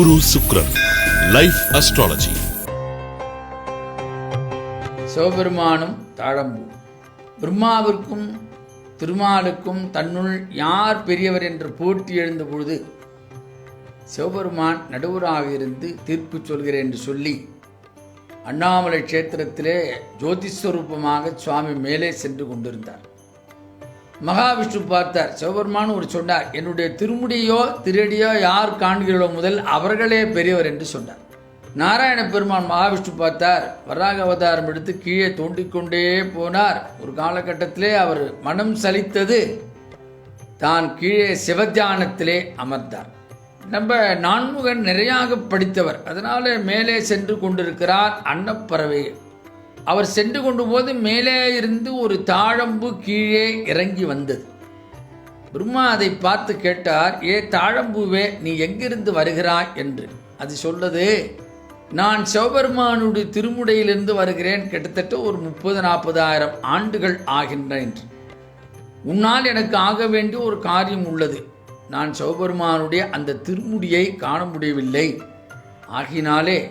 குரு சுக்ரன் life astrology சிவபெருமானும் தாழம்பூ பிரம்மாவிற்கும் திருமாலுக்கும் தன்னுள் யார் பெரியவர் என்று போட்டி எழுந்த பொழுது சிவபெருமான் நடுவராக இருந்து தீர்ப்பு சொல்கிறேன் என்று சொல்லி அண்ணாமலை கஷேத்திரத்திலே ஜோதிஸ்வரூபமாக சுவாமி மேலே சென்று கொண்டிருந்தார். மகாவிஷ்ணு பார்த்தார். சிவபெருமான் ஒரு சொன்னார் என்னுடைய திருமுடியோ திருடியோ யார் காண்கிறோ முதல் அவர்களே பெரியவர் என்று சொன்னார். நாராயண பெருமான் மகாவிஷ்ணு பார்த்தார். வராக அவதாரம் எடுத்து கீழே தோண்டிக்கொண்டே போனார். ஒரு காலகட்டத்திலே அவர் மனம் சலித்தது. தான் கீழே சிவத்தியானத்திலே அமர்ந்தார். நம்ம நான்முகன் நிறையாக படித்தவர். அதனால மேலே சென்று கொண்டிருக்கிறார் அன்னப்பறவை அவர் சென்று கொண்டு போது மேலே இருந்து ஒரு தாழம்பு கீழே இறங்கி வந்தது. பிரம்மா அதை பார்த்து கேட்டார் ஏ தாழம்பூவே நீ எங்கிருந்து வருகிறாய்? என்று. அது சொல்லது நான் சிவபெருமானுடைய திருமுடையிலிருந்து வருகிறேன் கிட்டத்தட்ட ஒரு முப்பது நாற்பதாயிரம் ஆண்டுகள் ஆகின்றன என்று. உன்னால் எனக்கு ஆக வேண்டிய ஒரு காரியம் உள்ளது. நான் சிவபெருமானுடைய அந்த திருமுடியை காண முடியவில்லை. ஆகினாலே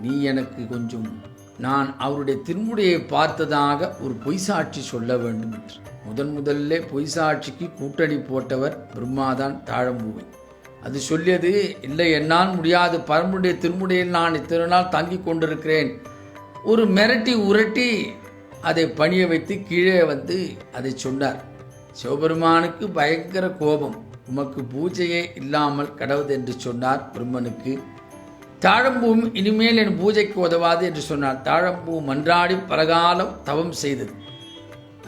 நீ எனக்கு கொஞ்சம் நான் அவருடைய திருமுடியை பார்த்ததாக ஒரு பொய் சாட்சி சொல்ல வேண்டும் என்று. முதன் முதல்ல பொய் சாட்சிக்கு கூட்டணி போட்டவர் பிரம்மாதான் தாழம்பூவை. அது சொல்லியது இல்லை என்னால் முடியாது. பரம்புடைய திருமுடியில் நான் இத்தனை நாள் தங்கி கொண்டிருக்கிறேன். ஒரு மிரட்டி உரட்டி அதை பணிய வைத்து கீழே வந்து அதை சொன்னார். சிவபெருமானுக்கு பயங்கர கோபம். உமக்கு பூஜையே இல்லாமல் கடவுது என்று சொன்னார் பிரம்மனுக்கு. தாழம்பூவும் இனிமேல் என் பூஜைக்கு உதவாது என்று சொன்னார். தாழம்பூ மன்றாடி பலகாலம் தவம் செய்தது.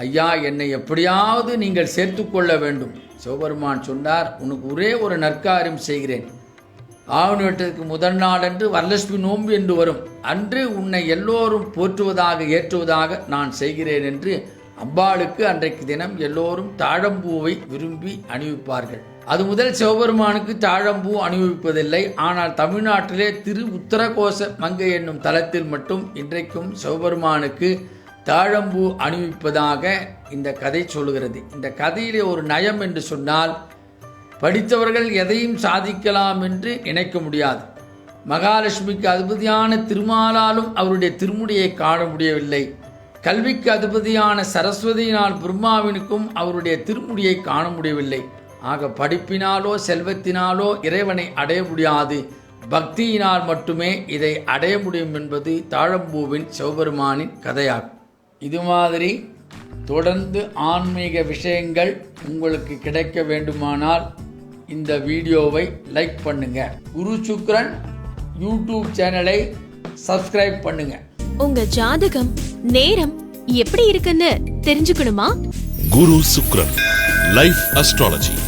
ஐயா என்னை எப்படியாவது நீங்கள் சேர்த்துக்கொள்ள வேண்டும். சிவபெருமான் சொன்னார் உனக்கு ஒரே ஒரு நற்காரியம் செய்கிறேன். ஆவணி வெட்டத்துக்கு முதல் நாளன்று வரலட்சுமி நோன்பு என்று வரும். அன்று உன்னை எல்லோரும் போற்றுவதாக ஏற்றுவதாக நான் செய்கிறேன் என்று அம்பாளுக்கு அன்றைக்கு தினம் எல்லோரும் தாழம்பூவை விரும்பி அணிவிப்பார்கள். அது முதல் சிவபெருமானுக்கு தாழம்பூ அணிவிப்பதில்லை. ஆனால் தமிழ்நாட்டிலே திரு உத்தரகோச மங்கை என்னும் தலத்தில் மட்டும் இன்றைக்கும் சிவபெருமானுக்கு தாழம்பூ அணிவிப்பதாக இந்த கதை சொல்கிறது இந்த கதையிலே ஒரு நயம் என்று சொன்னால் படித்தவர்கள் எதையும் சாதிக்கலாம் என்று நினைக்க முடியாது. மகாலட்சுமிக்கு அதிபதியான திருமாலாலும் அவருடைய திருமுடியை காண முடியவில்லை. கல்விக்கு அதிபதியான சரஸ்வதியினால் பிரம்மாவினுக்கும் அவருடைய திருமுடியை காண முடியவில்லை. ஆக படிப்பினாலோ செல்வத்தினாலோ இறைவனை அடைய முடியாது. பக்தியினால் மட்டுமே இதை அடைய முடியும் என்பது தாழம்பூவின் சிவபெருமானின் கதையாகும். இது மாதிரி தொடர்ந்து ஆன்மீக விஷயங்கள் உங்களுக்கு கிடைக்க வேண்டுமானால் இந்த வீடியோவை லைக் பண்ணுங்க. குரு சுக்ரன் யூடியூப் சேனலை சப்ஸ்கிரைப் பண்ணுங்க. உங்க ஜாதகம் நேரம் எப்படி இருக்குன்னு தெரிஞ்சுக்கணுமா? குரு சுக்ரன் லைஃப் அஸ்ட்ராலஜி